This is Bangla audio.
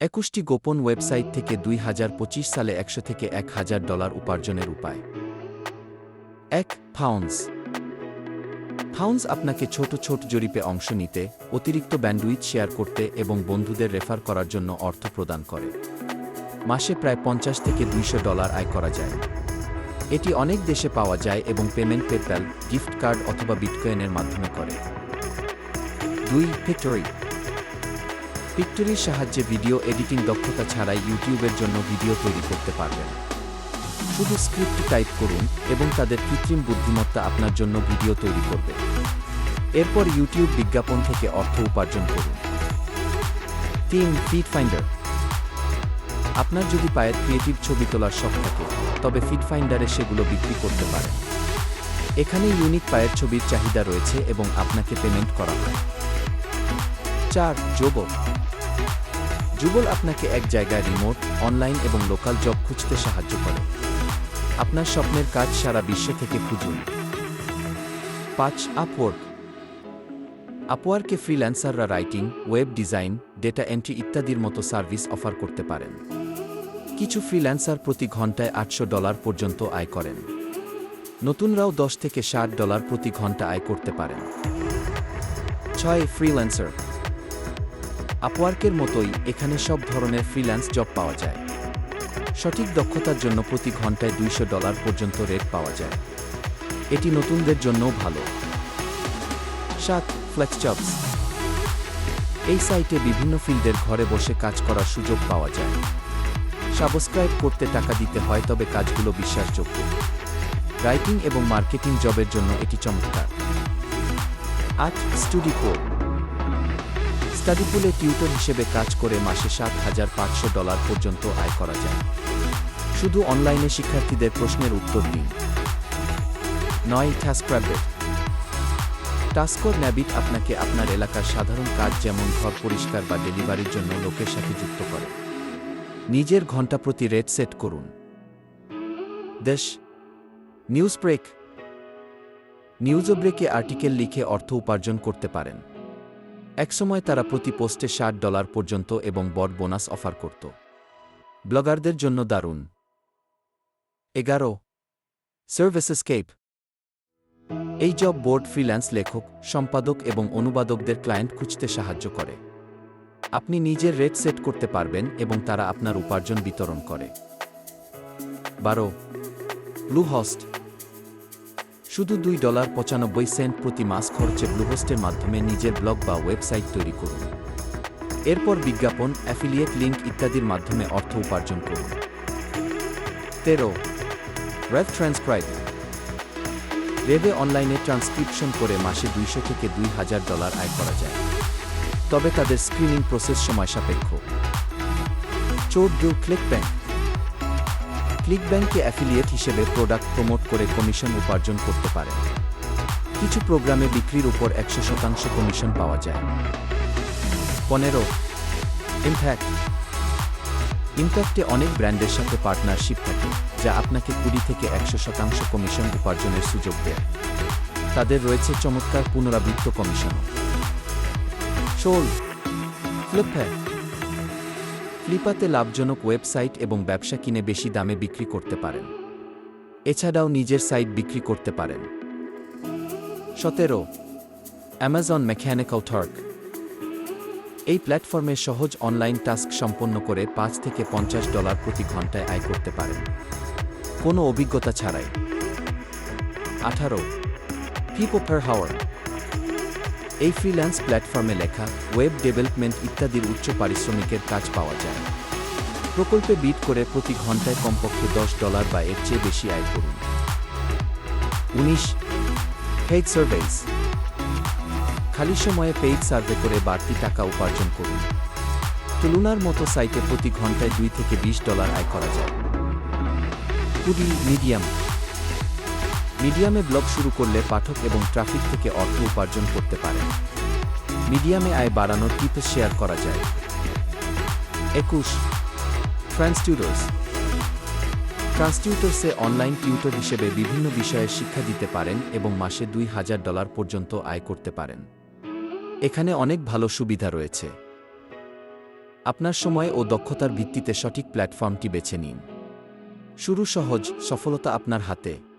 একুশটি গোপন ওয়েবসাইট থেকে দুই হাজার পঁচিশ সালে একশো থেকে এক হাজার ডলার উপার্জনের উপায়। এক ফাউন্স ফাউন্স আপনাকে ছোট ছোট জরিপে অংশ নিতে, অতিরিক্ত ব্যান্ডউইথ শেয়ার করতে এবং বন্ধুদের রেফার করার জন্য অর্থ প্রদান করে। মাসে প্রায় পঞ্চাশ থেকে দুইশো ডলার আয় করা যায়। এটি অনেক দেশে পাওয়া যায় এবং পেমেন্ট পেপ্যাল, গিফট কার্ড অথবা বিটকয়েনের মাধ্যমে করে। দুই ফিক্টরি পিক্টরির সাহায্যে ভিডিও এডিটিং দক্ষতা ছাড়াই ইউটিউবের জন্য ভিডিও তৈরি করতে পারবেন। শুধু স্ক্রিপ্ট টাইপ করুন এবং তাদের কৃত্রিম বুদ্ধিমত্তা আপনার জন্য ভিডিও তৈরি করবে। এরপর ইউটিউব বিজ্ঞাপন থেকে অর্থ উপার্জন করুন। তিন ফিড ফাইন্ডার আপনার যদি পায়ের ক্রিয়েটিভ ছবি তোলার শখ থাকে, তবে ফিড ফাইন্ডারে সেগুলো বিক্রি করতে পারেন। এখানে ইউনিক পায়ের ছবির চাহিদা রয়েছে এবং আপনাকে পেমেন্ট করা হয়। চার যুবক যুগল আপনাকে এক জায়গায় রিমোট অনলাইন এবং লোকাল জব খুঁজতে সাহায্য করে। আপনার স্বপ্নের কাজ সারা বিশ্ব থেকে খুঁজুন। পাঁচ আপওয়ার্ক আপওয়ার্কে ফ্রিল্যান্সাররা writing web design data entry ইত্যাদির মতো সার্ভিস অফার করতে পারেন। কিছু ফ্রিল্যান্সার প্রতি ঘন্টায় আটশো ডলার পর্যন্ত আয় করেন। নতুনরাও দশ থেকে ষাট ডলার প্রতি ঘণ্টা আয় করতে পারেন। ছয় ফ্রিল্যান্সার আপওয়ার্কের মতোই এখানে সব ধরনের ফ্রিল্যান্স জব পাওয়া যায়। সঠিক দক্ষতার জন্য প্রতি ঘন্টায় দুইশো ডলার পর্যন্ত রেট পাওয়া যায়। এটি নতুনদের জন্যও ভালো। সাত ফ্লেক্স জবস এই সাইটে বিভিন্ন ফিল্ডের ঘরে বসে কাজ করার সুযোগ পাওয়া যায়। সাবস্ক্রাইব করতে টাকা দিতে হয়, তবে কাজগুলো বিশ্বাসযোগ্য। রাইটিং এবং মার্কেটিং জবের জন্য এটি চমৎকার। আট স্টুডি কোড স্টাডিপুলে টিউটর হিসেবে কাজ করে মাসে সাত হাজার পাঁচশো ডলার পর্যন্ত আয় করা যায়। শুধু অনলাইনে শিক্ষার্থীদের প্রশ্নের উত্তর দিন। নয় টাস্ক্রাবেট টাস্কর ন্যাবিট আপনাকে আপনার এলাকার সাধারণ কাজ যেমন ঘর পরিষ্কার বা ডেলিভারির জন্য লোকের সাথে যুক্ত করে। নিজের ঘণ্টা প্রতি রেট সেট করুন। দেশ, নিউজ ব্রেক। নিউজ ব্রেকে আর্টিকেল লিখে অর্থ উপার্জন করতে পারেন। একসময় তারা প্রতি পোস্টে ষাট ডলার পর্যন্ত এবং বড় বোনাস অফার করত। ব্লগারদের জন্য দারুণ। এগারো। সার্ভিসেসকেপ এই জব বোর্ড ফ্রিল্যান্স লেখক, সম্পাদক এবং অনুবাদকদের ক্লায়েন্ট খুঁজতে সাহায্য করে। আপনি নিজের রেট সেট করতে পারবেন এবং তারা আপনার উপার্জন বিতরণ করে। বারো। ব্লুহস্ট শুধু দুই ডলার পঁচানব্বই সেন্ট প্রতি মাস খরচে ব্লুহোস্টের মাধ্যমে নিজের ব্লগ বা ওয়েবসাইট তৈরি করুন। এরপর বিজ্ঞাপন, অ্যাফিলিয়েট লিঙ্ক ইত্যাদির মাধ্যমে অর্থ উপার্জন করুন। তেরো। রেভ ট্রান্সক্রাইব রেভে অনলাইনে ট্রান্সক্রিপশন করে মাসে দুইশো থেকে দুই হাজার ডলার আয় করা যায়। তবে তাদের স্ক্রিনিং প্রসেস সময় সাপেক্ষ। চৌদ্দ ক্লিক ব্যাংক ক্লিক ব্যাংকে অ্যাফিলিয়েট হিসেবে প্রোডাক্ট প্রমোট করে কমিশন উপার্জন করতে পারেন কিছু প্রোগ্রামে বিক্রির উপর একশো শতাংশ কমিশন পাওয়া যায়। পনেরো, ইম্প্যাক্ট। ইম্প্যাক্টে অনেক ব্র্যান্ডের সাথে পার্টনারশিপ থাকে, যা আপনাকে কুড়ি থেকে একশো শতাংশ কমিশন উপার্জনের সুযোগ দেয়। তাদের রয়েছে চমৎকার পুনরাবৃত্ত কমিশন শোল ফ্লিপহ্যাট ফ্লিপাতে লাভজনক ওয়েবসাইট এবং ব্যবসা কিনে বেশি দামে বিক্রি করতে পারেন। এছাড়াও নিজের সাইট বিক্রি করতে পারেন। সতেরো অ্যামাজন মেকানিক্যাল টার্ক এই প্ল্যাটফর্মে সহজ অনলাইন টাস্ক সম্পন্ন করে পাঁচ থেকে পঞ্চাশ ডলার প্রতি ঘন্টায় আয় করতে পারেন। কোনো অভিজ্ঞতা ছাড়াই। আঠারো পিপো পার হাওয়ার এই ফ্রিল্যান্স প্ল্যাটফর্মে লেখা ওয়েব ডেভেলপমেন্ট ইত্যাদির উচ্চ পারিশ্রমিকের কাজ পাওয়া যায়। প্রকল্পে বিট করে প্রতি ঘন্টায় কমপক্ষে দশ ডলার বা এর চেয়ে বেশি আয় করুন। উনিশ হেড সার্ভেস খালি সময়ে পেইড সার্ভে করে বাড়তি টাকা উপার্জন করুন। তুলনার মতো সাইটে প্রতি ঘন্টায় দুই থেকে বিশ ডলার আয় করা যায়। কুড়ি মিডিয়াম মিডিয়ামে ব্লগ শুরু করলে পাঠক এবং ট্রাফিক থেকে অর্থ উপার্জন করতে পারেন মিডিয়ামে আয় বাড়ানোর টিপস শেয়ার করা যায়। একুশ। ট্রান্সটিউটার্স ট্রান্সটিউটার্সে অনলাইন টিউটর হিসেবে বিভিন্ন বিষয়ে শিক্ষা দিতে পারেন এবং মাসে দুই হাজার ডলার পর্যন্ত আয় করতে পারেন। এখানে অনেক ভালো সুবিধা রয়েছে। আপনার সময় ও দক্ষতার ভিত্তিতে সঠিক প্ল্যাটফর্মটি বেছে নিন। শুরু সহজ, সফলতা আপনার হাতে।